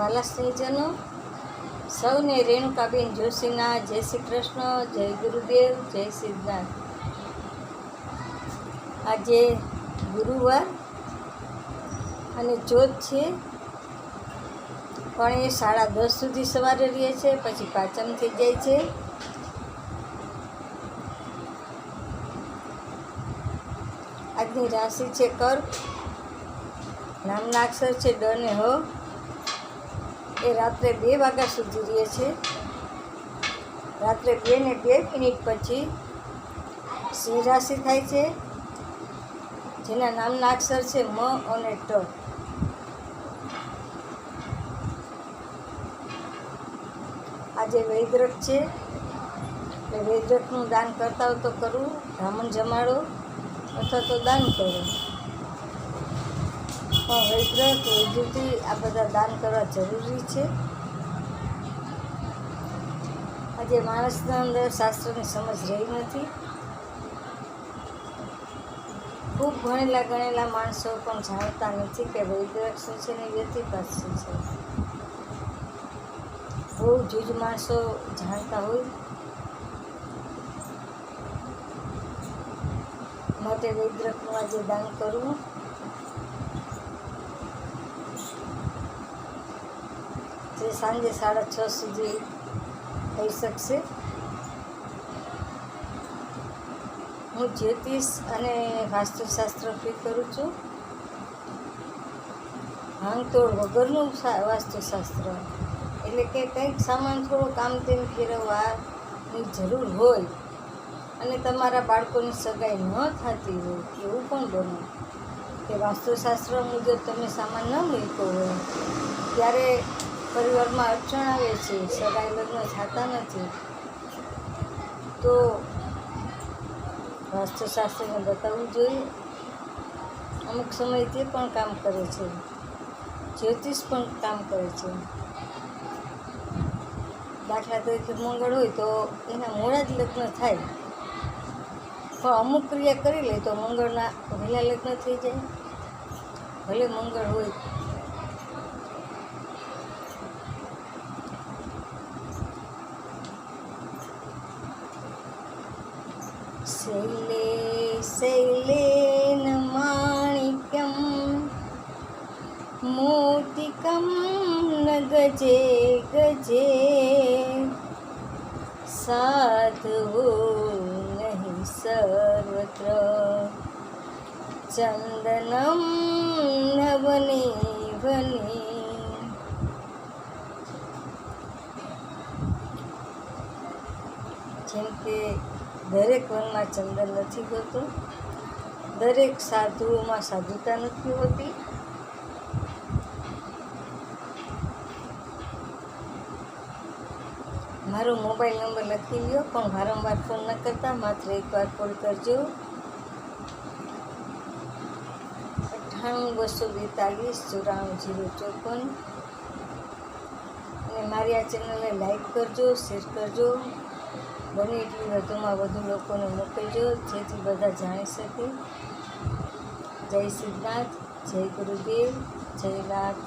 વાલા સ્નેહજનો. સૌને રેણુકાબેન જોશીના, જય શ્રી કૃષ્ણ, જય ગુરુદેવ, જય સિદ્ધાર્થ આજે ગુરુવાર અને ચોથ છે. પણ એ સાડા દસ સુધી સવારે રહે છે, પછી પાચમ થઈ જાય છે. આજની રાશિ છે કર્ક. નામના અક્ષર છે ડ ને હ. એ રાત્રે બે વાગ્યા સુધી રહે છે. રાત્રે બે ને બે મિનિટ પછી સિંહ રાશિ થાય છે, જેના નામના અક્ષર છે મ અને ટ. આજે વૈદ્રક છે એટલે વૈદ્રકનું દાન કરતા હો તો કરવું બ્રાહ્મણ જમાડો અથવા તો દાન કરો. પણ વૈદ્રક વૈદ્યુતિ આ બધા દાન કરવા જરૂરી છે. આજે માણસના અંદર શાસ્ત્રની સમજ રહી નથી. ખૂબ ભણેલા ગણેલા માણસો પણ જાણતા નથી કે વૈદ્યક શું છે ને વ્યતિપાત શું છે. બહુ જૂજ માણસો જાણતા હોય. માટે વૈદ્યકનું આજે દાન કરવું. જે સાંજે સાડા છ સુધી થઈ શકશે. હું જ્યોતિષ અને વાસ્તુશાસ્ત્ર ફી કરું છું. ભાંગતોડ વગરનું વાસ્તુશાસ્ત્ર. એટલે કે કંઈક સામાન થોડો કામ તેમ ફેરવવાની જરૂર હોય અને તમારા બાળકોની સગાઈ ન થતી હોય એવું પણ બને. કે વાસ્તુશાસ્ત્ર મુજબ તમે સામાન ન મૂક્યો હોય, ત્યારે પરિવારમાં અડચણ આવે છે, સગાઈ લગ્ન થતા નથી, તો વાસ્તુશાસ્ત્રને બતાવવું જોઈએ. અમુક સમય તે પણ કામ કરે છે, જ્યોતિષ પણ કામ કરે છે. દાખલા તરીકે મંગળ હોય તો એના મોડા જ લગ્ન થાય. પણ અમુક ક્રિયા કરી લે તો મંગળના વહેલા લગ્ન થઈ જાય. ભલે મંગળ હોય શૈલે, શૈલેન માણિક્યમ. મોતિકમ ન ગજે. ગજે સાધુ નહીં સર્વત્ર. ચંદનમ નવની વની. જેમ કે દરેક વનમાં ચંદન નથી હોતું. દરેક સાધુઓમાં સાધુતા નથી હોતી. મારો મોબાઈલ નંબર લખી લ્યો, પણ વારંવાર ફોન ન કરતા, માત્ર એકવાર કોલ કરજો. અઠ્ઠાણું બસો બેતાલીસ ચોરાણું જીરો ચોપન. અને મારી આ ચેનલને લાઈક કરજો, શેર કરજો. બને એટલી વધુમાં વધુ લોકોને મોકલજો, જેથી બધા જાણી શકે. જય સિદ્ધનાથ જય ગુરુદેવ, જય નાથ